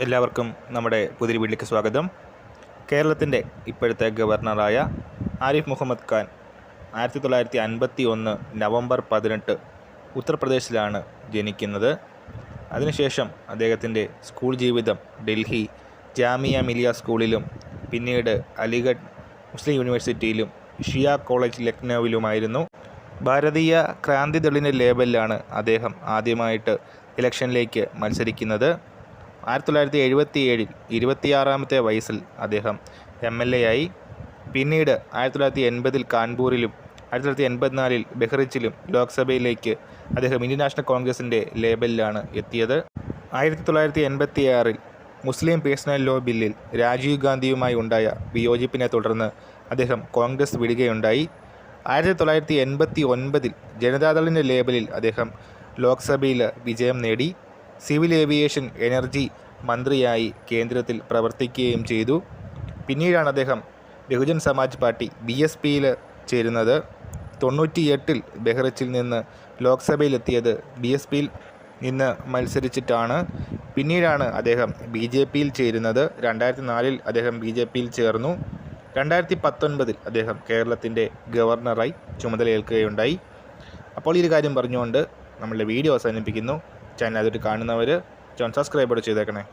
എല്ലാവർക്കും നമ്മുടെ പുതിയ വീട്ടിലേക്ക് സ്വാഗതം. കേരളത്തിന്റെ ഇപ്പോഴത്തെ ഗവർണറായ ആരിഫ് മുഹമ്മദ് ഖാൻ ആയിരത്തി തൊള്ളായിരത്തി അൻപത്തി ഒന്ന് നവംബർ പതിനെട്ട് ഉത്തർപ്രദേശിലാണ് ജനിക്കുന്നത്. അതിനുശേഷം അദ്ദേഹത്തിന്റെ സ്കൂൾ ജീവിതം ഡൽഹി ജാമിയ മിലിയ സ്കൂളിലും പിന്നീട് അലിഗഡ് മുസ്ലിം യൂണിവേഴ്സിറ്റിയിലും ഷിയ കോളേജ് ലക്നൌവിലുമായിരുന്നു. ഭാരതീയ ക്രാന്തിദളിന്റെ ലേബലിലാണ് അദ്ദേഹം ആദ്യമായിട്ട് ഇലക്ഷനിലേക്ക് മത്സരിക്കുന്നത്. ആയിരത്തി തൊള്ളായിരത്തി എഴുപത്തി ഏഴിൽ ഇരുപത്തിയാറാമത്തെ വയസ്സിൽ അദ്ദേഹം എം എൽ എ ആയി പിന്നീട് ആയിരത്തി തൊള്ളായിരത്തി എൺപതിൽ കാൺപൂരിലും ആയിരത്തി തൊള്ളായിരത്തി എൺപത്തിനാലിൽ ബെഹ്റിച്ചിലും ലോക്സഭയിലേക്ക് അദ്ദേഹം ഇന്ത്യൻ നാഷണൽ കോൺഗ്രസിന്റെ ലേബലിലാണ് എത്തിയത്. ആയിരത്തി തൊള്ളായിരത്തി എൺപത്തി ആറിൽ മുസ്ലിം പേഴ്സണൽ ലോ ബില്ലിൽ രാജീവ് ഗാന്ധിയുമായി ഉണ്ടായ വിയോജിപ്പിനെ തുടർന്ന് അദ്ദേഹം കോൺഗ്രസ് വിടുകയുണ്ടായി. ആയിരത്തി തൊള്ളായിരത്തി എൺപത്തി ഒൻപതിൽ ജനതാദളിന്റെ ലേബലിൽ അദ്ദേഹം ലോക്സഭയിൽ വിജയം നേടി. സിവിൽ ഏവിയേഷൻ എനർജി മന്ത്രിയായി കേന്ദ്രത്തിൽ പ്രവർത്തിക്കുകയും ചെയ്തു. പിന്നീടാണ് അദ്ദേഹം Bahujan Samaj party B S പിയിൽ ചേരുന്നത്. തൊണ്ണൂറ്റിയെട്ടിൽ ബെഹ്റിച്ചിൽ നിന്ന് ലോക്സഭയിലെത്തിയത് ബി എസ് പിയിൽ നിന്ന് മത്സരിച്ചിട്ടാണ്. പിന്നീടാണ് അദ്ദേഹം ബി ജെ പിയിൽ ചേരുന്നത്. രണ്ടായിരത്തി നാലിൽ അദ്ദേഹം ബി ജെ പിയിൽ ചേർന്നു. രണ്ടായിരത്തി പത്തൊൻപതിൽ അദ്ദേഹം കേരളത്തിന്റെ ഗവർണറായി ചുമതലയേൽക്കുകയുണ്ടായി. അപ്പോൾ ഈ ഒരു കാര്യം പറഞ്ഞുകൊണ്ട് നമ്മളുടെ വീഡിയോ അവസാനിപ്പിക്കുന്നു. ചാനൽ അതിട്ട് കാണുന്നവർ ചാനൽ സബ്സ്ക്രൈബ് ചെയ്തേക്കണേ.